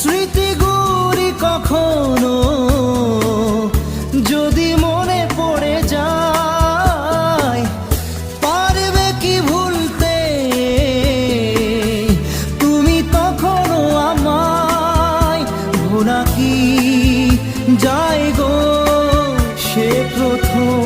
স্মৃতিগুলি কখনো যদি মনে পড়ে যায়, পারবে কি ভুলতে? তুমি তখনও আমায় ভোলা কি যায় গো? সে প্রথম